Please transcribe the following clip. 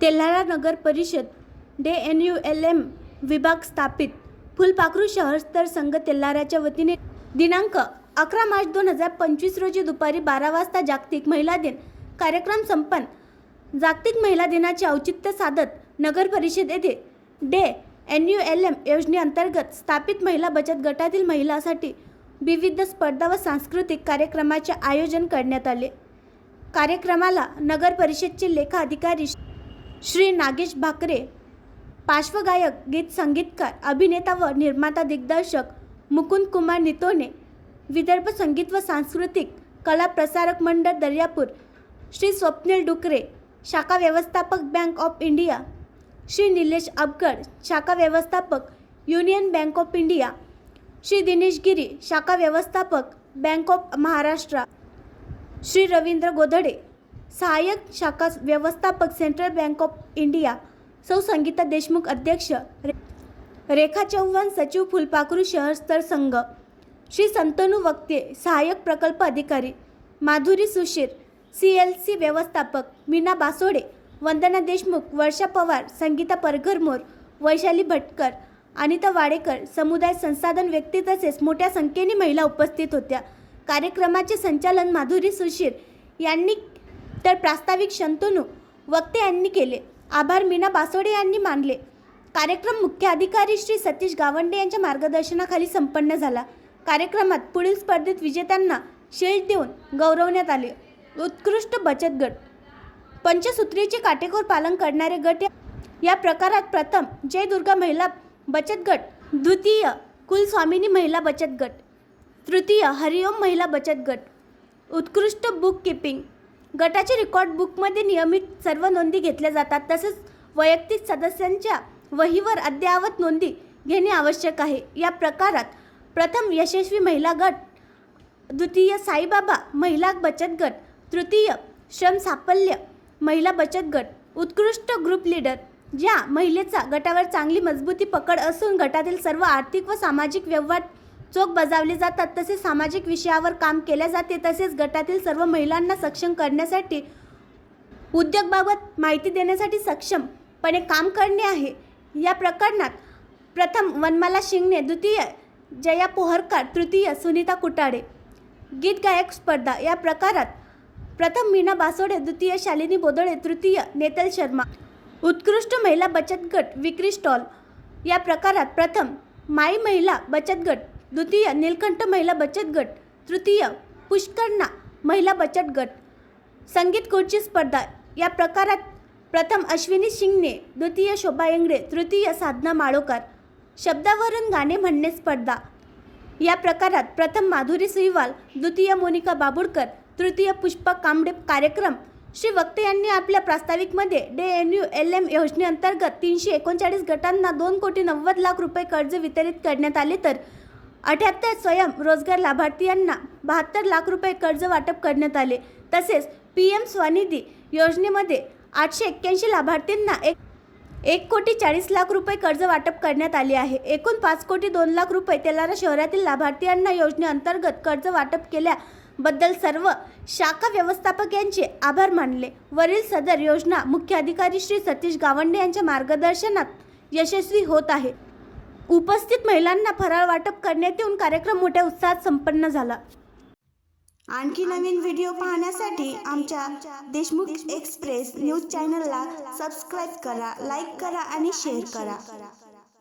तेल्हारा नगर परिषद DAY N U L M विभाग स्थापित. फुलपाखरू शहरस्तर संघ तेल्हाराच्या वतीने दिनांक अकरा मार्च दोन हजार पंचवीस रोजी दुपारी बारा वाजता जागतिक महिला दिन कार्यक्रम संपन्न. जागतिक महिला दिनाचे औचित्य साधत नगर परिषद येथे DAY N U L M योजनेअंतर्गत स्थापित महिला बचत गटातील महिलांसाठी विविध स्पर्धा व सांस्कृतिक कार्यक्रमाचे आयोजन करण्यात आले. कार्यक्रमाला नगर परिषदचे लेखा अधिकारी श्री नागेश भाकरे पार्श्वगायक गीत संगीतकार अभिनेता व निर्माता दिग्दर्शक मुकुंद कुमार नितोने विदर्भ संगीत व सांस्कृतिक कला प्रसारक मंडळ दर्यापूर श्री स्वप्नील डुकरे शाखा व्यवस्थापक Bank of India Shri Nilesh Abgad शाखा व्यवस्थापक Union Bank of India Shri Dinesh Giri शाखा व्यवस्थापक बँक ऑफ महाराष्ट्र श्री रवींद्र गोधडे सहाय्यक शाखा व्यवस्थापक सेंट्रल बँक ऑफ इंडिया सौ संगीता देशमुख अध्यक्ष रे- रेखा चव्हाण सचिव फुलपाखरू शहरस्तर संघ श्री संतनू वक्ते सहाय्यक प्रकल्प अधिकारी Madhuri Sushir C L C व्यवस्थापक मीना बासोडे वंदना देशमुख वर्षा पवार संगीता परघरमोर वैशाली भटकर अनिता वाडेकर समुदाय संसाधन व्यक्ती तसेच मोठ्या संख्येने महिला उपस्थित होत्या. कार्यक्रमाचे संचालन माधुरी सुशीर यांनी तर प्रास्ताविक शंतनू वक्ते यांनी केले. आभार मीना बासोडे यांनी मानले. कार्यक्रम मुख्य अधिकारी श्री सतीश गावंडे यांच्या मार्गदर्शनाखाली संपन्न झाला. कार्यक्रमात पुढील स्पर्धेत विजेत्यांना शिल्ड देऊन गौरवण्यात आले. उत्कृष्ट बचत गट. पंचसूत्रीचे काटेकोर पालन करणारे गट या- प्रकारात प्रथम जयदुर्गा महिला बचत गट द्वितीय कुलस्वामिनी महिला बचत गट तृतीय हरिओम महिला बचत गट. उत्कृष्ट बुक किपिंग गटाचे रेकॉर्ड बुकमध्ये नियमित सर्व नोंदी घेतल्या जातात. तसेच वैयक्तिक सदस्यांच्या वहीवर अद्ययावत नोंदी घेणे आवश्यक आहे. या प्रकारात प्रथम यशस्वी महिला गट द्वितीय साईबाबा महिला बचत गट तृतीय श्रम साफल्य महिला बचत गट. उत्कृष्ट ग्रुप लीडर ज्या महिलेचा गटावर चांगली मजबूती पकड असून गटातील सर्व आर्थिक व सामाजिक व्यवहार चोख बजावले जातात. तसेच सामाजिक विषयावर काम केले जाते. तसेच गटातील सर्व महिलांना सक्षम करण्यासाठी उद्योगबाबत माहिती देण्यासाठी सक्षमपणे काम करणे आहे. या प्रकरणात प्रथम वनमाला शिंगणे द्वितीय जया पोहरकर तृतीय सुनीता कुटाडे. गीत गायक स्पर्धा. या प्रकारात प्रथम मीना बासोडे द्वितीय शालिनी बोदळे तृतीय नेतल शर्मा. उत्कृष्ट महिला बचत गट विक्री स्टॉल. या प्रकारात प्रथम माई महिला बचत गट द्वितीय नीलकंठ महिला बचत गट. तृतीय पुष्करणा महिला बचत गट. संगीत खुर्ची स्पर्धा. या प्रकारात प्रथम अश्विनी शिंगणे द्वितीय शोभा येंगडे तृतीय साधना माळोकर. शब्दावरून गाणे म्हणणे स्पर्धा. या प्रकारात प्रथम माधुरी श्रीवाल द्वितीय मोनिका बाबुडकर तृतीय पुष्पक कांबडे कार्यक्रम. श्री वक्ते यांनी आपल्या प्रास्ताविकमध्ये DAY N U L M योजनेअंतर्गत तीनशे एकोणचाळीस गटांना दोन कोटी नव्वद लाख रुपये कर्ज वितरित करण्यात आले तर अठ्याहत्तर स्वयं रोजगार लाभार्थी बहात्तर लाख रुपये कर्ज वाटप करण्यात आले. तसेच पी एम स्वनिधी योजनेमध्ये आठशे एक्क्याऐंशी लाभार्थींना एक एक कोटी चाळीस लाख रुपये कर्ज वाटप करण्यात आले आहे. एकूण पाच कोटी दोन लाख रुपये तेलारा शहरातील लाभार्थींना योजनेअंतर्गत कर्ज वाटप केल्याबद्दल सर्व शाखा व्यवस्थापक यांचे आभार मानले. वरील सदर योजना मुख्य अधिकारी श्री सतीश गावंडे यांच्या मार्गदर्शनात यशस्वी होत आहे. उपस्थित महिलांना फराळ वाटप करण्यात येऊन कार्यक्रम मोठ्या उत्साहात संपन्न झाला. आणखी नवीन व्हिडिओ पाहण्यासाठी आमच्या देशमुख एक्सप्रेस न्यूज चॅनलला सबस्क्राईब करा लाईक करा आणि शेअर करा.